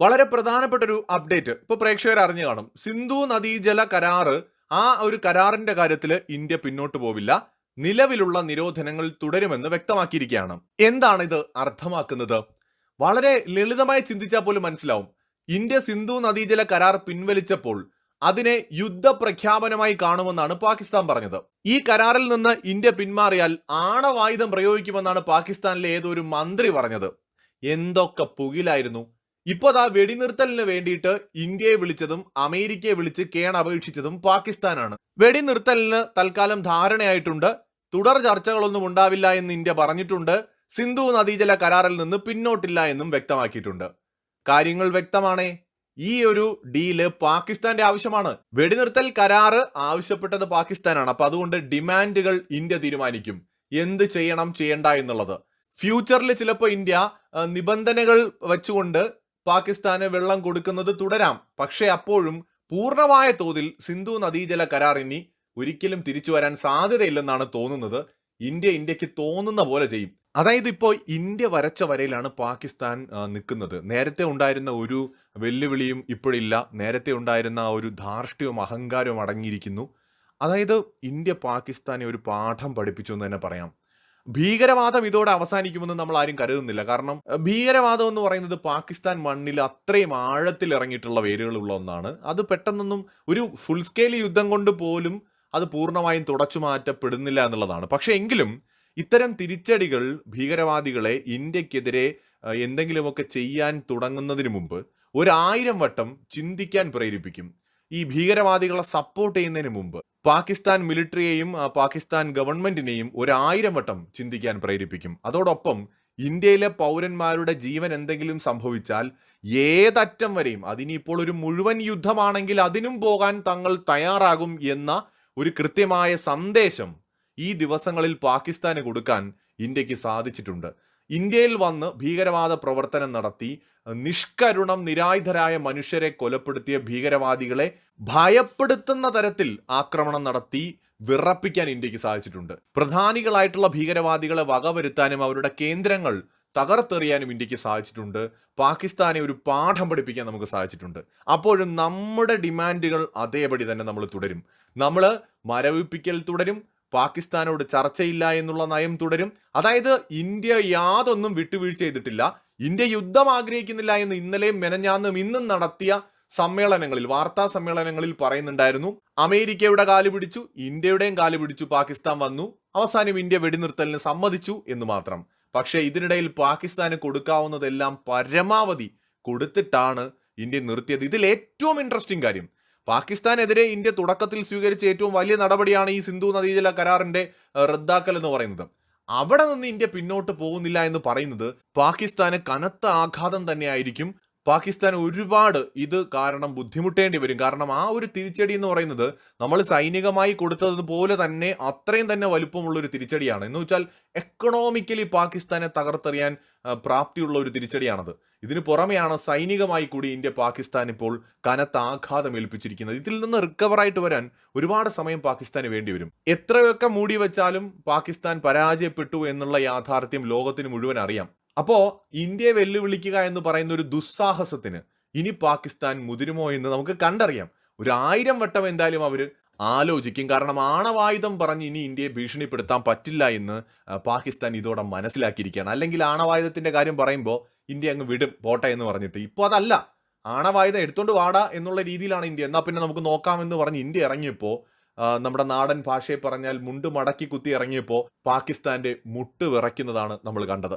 വളരെ പ്രധാനപ്പെട്ട ഒരു അപ്ഡേറ്റ് ഇപ്പൊ പ്രേക്ഷകർ അറിഞ്ഞു കാണും. സിന്ധു നദീജല കരാറ് ആ ഒരു കരാറിന്റെ കാര്യത്തിൽ ഇന്ത്യ പിന്നോട്ട് പോവില്ല. നിലവിലുള്ള നിരോധനങ്ങൾ തുടരുമെന്ന് വ്യക്തമാക്കിയിരിക്കുകയാണ്. എന്താണ് ഇത് അർത്ഥമാക്കുന്നത്? വളരെ ലളിതമായി ചിന്തിച്ചാൽ പോലും മനസ്സിലാവും. ഇന്ത്യ സിന്ധു നദീജല കരാർ പിൻവലിച്ചപ്പോൾ അതിനെ യുദ്ധപ്രഖ്യാപനമായി കാണുമെന്നാണ് പാകിസ്ഥാൻ പറഞ്ഞത്. ഈ കരാറിൽ നിന്ന് ഇന്ത്യ പിന്മാറിയാൽ ആണവായുധം പ്രയോഗിക്കുമെന്നാണ് പാകിസ്ഥാനിലെ ഏതൊരു മന്ത്രി പറഞ്ഞത്. എന്തൊക്കെ പുകിലായിരുന്നു. ഇപ്പൊ ആ വെടിനിർത്തലിന് വേണ്ടിയിട്ട് ഇന്ത്യയെ വിളിച്ചതും അമേരിക്കയെ വിളിച്ച് കേൺ അപേക്ഷിച്ചതും പാകിസ്ഥാനാണ്. വെടിനിർത്തലിന് തൽക്കാലം ധാരണയായിട്ടുണ്ട്. തുടർ ചർച്ചകളൊന്നും ഉണ്ടാവില്ല എന്ന് ഇന്ത്യ പറഞ്ഞിട്ടുണ്ട്. സിന്ധു നദീജല കരാറിൽ നിന്ന് പിന്നോട്ടില്ല എന്നും വ്യക്തമാക്കിയിട്ടുണ്ട്. കാര്യങ്ങൾ വ്യക്തമാണേ. ഈ ഒരു ഡീൽ പാകിസ്ഥാന്റെ ആവശ്യമാണ്. വെടിനിർത്തൽ കരാറ് ആവശ്യപ്പെട്ടത് പാകിസ്ഥാനാണ്. അപ്പൊ അതുകൊണ്ട് ഡിമാൻഡുകൾ ഇന്ത്യ തീരുമാനിക്കും. എന്ത് ചെയ്യണം ചെയ്യണ്ട എന്നുള്ളത്. ഫ്യൂച്ചറിൽ ചിലപ്പോൾ ഇന്ത്യ നിബന്ധനകൾ വെച്ചുകൊണ്ട് പാകിസ്ഥാന് വെള്ളം കൊടുക്കുന്നത് തുടരാം. പക്ഷേ അപ്പോഴും പൂർണമായ തോതിൽ സിന്ധു നദീജല കരാർ ഇനി ഒരിക്കലും തിരിച്ചു വരാൻ സാധ്യതയില്ലെന്നാണ് തോന്നുന്നത്. ഇന്ത്യ ഇന്ത്യയ്ക്ക് തോന്നുന്ന പോലെ ചെയ്യും. അതായത് ഇപ്പോൾ ഇന്ത്യ വരച്ച വരയിലാണ് പാകിസ്ഥാൻ നിൽക്കുന്നത്. നേരത്തെ ഉണ്ടായിരുന്ന ഒരു വെല്ലുവിളിയും ഇപ്പോഴില്ല. നേരത്തെ ഉണ്ടായിരുന്ന ഒരു ധാർഷ്ട്യവും അഹങ്കാരവും അടങ്ങിയിരിക്കുന്നു. അതായത് ഇന്ത്യ പാകിസ്ഥാനെ ഒരു പാഠം പഠിപ്പിച്ചു എന്ന് തന്നെ പറയാം. ഭീകരവാദം ഇതോടെ അവസാനിക്കുമെന്ന് നമ്മൾ ആരും കരുതുന്നില്ല. കാരണം ഭീകരവാദം എന്ന് പറയുന്നത് പാകിസ്ഥാൻ മണ്ണിൽ അത്രയും ആഴത്തിൽ ഇറങ്ങിയിട്ടുള്ള വേരുകളുള്ള ഒന്നാണ്. അത് പെട്ടെന്നൊന്നും ഒരു ഫുൾ സ്കെയിൽ യുദ്ധം കൊണ്ട് പോലും അത് പൂർണമായും തുടച്ചു മാറ്റപ്പെടുന്നില്ല എന്നുള്ളതാണ്. പക്ഷെ എങ്കിലും ഇത്തരം തിരിച്ചടികൾ ഭീകരവാദികളെ ഇന്ത്യക്കെതിരെ എന്തെങ്കിലുമൊക്കെ ചെയ്യാൻ തുടങ്ങുന്നതിന് മുമ്പ് ഒരായിരം വട്ടം ചിന്തിക്കാൻ പ്രേരിപ്പിക്കും. ഈ ഭീകരവാദികളെ സപ്പോർട്ട് ചെയ്യുന്നതിന് മുമ്പ് പാകിസ്ഥാൻ മിലിറ്ററിയെയും പാകിസ്ഥാൻ ഗവൺമെന്റിനെയും ഒരായിരം വട്ടം ചിന്തിക്കാൻ പ്രേരിപ്പിക്കും. അതോടൊപ്പം ഇന്ത്യയിലെ പൗരന്മാരുടെ ജീവൻ എന്തെങ്കിലും സംഭവിച്ചാൽ ഏതറ്റം വരെയും അതിനിപ്പോൾ ഒരു മുഴുവൻ യുദ്ധമാണെങ്കിൽ അതിനും പോകാൻ തങ്ങൾ തയ്യാറാകും എന്ന ഒരു കൃത്യമായ സന്ദേശം ഈ ദിവസങ്ങളിൽ പാകിസ്ഥാന് കൊടുക്കാൻ ഇന്ത്യയ്ക്ക് സാധിച്ചിട്ടുണ്ട്. ഇന്ത്യയിൽ വന്ന് ഭീകരവാദ പ്രവർത്തനം നടത്തി നിഷ്കരുണം നിരായുധരായ മനുഷ്യരെ കൊലപ്പെടുത്തിയ ഭീകരവാദികളെ ഭയപ്പെടുത്തുന്ന തരത്തിൽ ആക്രമണം നടത്തി വിറപ്പിക്കാൻ ഇന്ത്യയ്ക്ക് സാധിച്ചിട്ടുണ്ട്. പ്രധാനികളായിട്ടുള്ള ഭീകരവാദികളെ വകവരുത്താനും അവരുടെ കേന്ദ്രങ്ങൾ തകർത്തെറിയാനും ഇന്ത്യയ്ക്ക് സാധിച്ചിട്ടുണ്ട്. പാകിസ്ഥാനെ ഒരു പാഠം പഠിപ്പിക്കാൻ നമുക്ക് സാധിച്ചിട്ടുണ്ട്. അപ്പോഴും നമ്മുടെ ഡിമാൻഡുകൾ അതേപടി തന്നെ നമ്മൾ തുടരും. നമ്മൾ മരവിപ്പിക്കൽ തുടരും പാകിസ്ഥാനോട് ചർച്ചയില്ല എന്നുള്ള നയം തുടരും. അതായത് ഇന്ത്യ യാതൊന്നും വിട്ടുവീഴ്ച ചെയ്തിട്ടില്ല. ഇന്ത്യ യുദ്ധം ആഗ്രഹിക്കുന്നില്ല എന്ന് ഇന്നലെയും മെനഞ്ഞാന്നും ഇന്നും നടത്തിയ സമ്മേളനങ്ങളിൽ വാർത്താ സമ്മേളനങ്ങളിൽ പറയുന്നുണ്ടായിരുന്നു. അമേരിക്കയുടെ കാൽ പിടിച്ചു ഇന്ത്യയുടെയും കാൽ പിടിച്ചു പാകിസ്ഥാൻ വന്നു. അവസാനം ഇന്ത്യ വെടിനിർത്തലിന് സമ്മതിച്ചു എന്ന് മാത്രം. പക്ഷേ ഇതിനിടയിൽ പാകിസ്ഥാന് കൊടുക്കാവുന്നതെല്ലാം പരമാവധി കൊടുത്തിട്ടാണ് ഇന്ത്യ നിർത്തിയത്. ഇതിൽ ഏറ്റവും ഇൻട്രസ്റ്റിംഗ് കാര്യം പാകിസ്ഥാനെതിരെ ഇന്ത്യ തുടക്കത്തിൽ സ്വീകരിച്ച ഏറ്റവും വലിയ നടപടിയാണ് ഈ സിന്ധു നദീജല കരാറിന്റെ റദ്ദാക്കൽ എന്ന് പറയുന്നത്. അവിടെ നിന്ന് ഇന്ത്യ പിന്നോട്ട് പോകുന്നില്ല എന്ന് പറയുന്നത് പാകിസ്ഥാന് കനത്ത ആഘാതം തന്നെയായിരിക്കും. പാകിസ്ഥാൻ ഒരുപാട് ഇത് കാരണം ബുദ്ധിമുട്ടേണ്ടി വരും. കാരണം ആ ഒരു തിരിച്ചടി എന്ന് പറയുന്നത് നമ്മൾ സൈനികമായി കൊടുത്തതുപോലെ തന്നെ അത്രയും തന്നെ വലുപ്പമുള്ള ഒരു തിരിച്ചടിയാണ്. എന്ന് വെച്ചാൽ എക്കണോമിക്കലി പാകിസ്ഥാനെ തകർത്തെറിയാൻ പ്രാപ്തിയുള്ള ഒരു തിരിച്ചടിയാണത്. ഇതിന് പുറമെയാണ് സൈനികമായി കൂടി ഇന്ത്യ പാകിസ്ഥാൻ ഇപ്പോൾ കനത്ത ആഘാതം ഏൽപ്പിച്ചിരിക്കുന്നത്. ഇതിൽ നിന്ന് റിക്കവറായിട്ട് വരാൻ ഒരുപാട് സമയം പാകിസ്ഥാന് വേണ്ടി വരും. എത്രയൊക്കെ മൂടി വെച്ചാലും പാകിസ്ഥാൻ പരാജയപ്പെട്ടു എന്നുള്ള യാഥാർത്ഥ്യം ലോകത്തിന് മുഴുവൻ അറിയാം. അപ്പോ ഇന്ത്യയെ വെല്ലുവിളിക്കുക എന്ന് പറയുന്ന ഒരു ദുസ്സാഹസത്തിന് ഇനി പാകിസ്ഥാൻ മുതിരുമോ എന്ന് നമുക്ക് കണ്ടറിയാം. ഒരു ആയിരം വട്ടം എന്തായാലും അവർ ആലോചിക്കും. കാരണം ആണവായുധം പറഞ്ഞ് ഇനി ഇന്ത്യയെ ഭീഷണിപ്പെടുത്താൻ പറ്റില്ല എന്ന് പാകിസ്ഥാൻ ഇതോടെ മനസ്സിലാക്കിയിരിക്കുകയാണ്. അല്ലെങ്കിൽ ആണവായുധത്തിന്റെ കാര്യം പറയുമ്പോൾ ഇന്ത്യ അങ്ങ് വിടും പോട്ടെ എന്ന് പറഞ്ഞിട്ട്. ഇപ്പോൾ അതല്ല. ആണവായുധം എടുത്തോണ്ട് വാടാ എന്നുള്ള രീതിയിലാണ് ഇന്ത്യ. എന്നാൽ പിന്നെ നമുക്ക് നോക്കാമെന്ന് പറഞ്ഞ് ഇന്ത്യ ഇറങ്ങിയപ്പോൾ നമ്മുടെ നാടൻ ഭാഷയെ പറഞ്ഞാൽ മുണ്ട് മടക്കി കുത്തി ഇറങ്ങിയപ്പോൾ പാകിസ്ഥാന്റെ മുട്ട് വിറയ്ക്കുന്നതാണ് നമ്മൾ കണ്ടത്.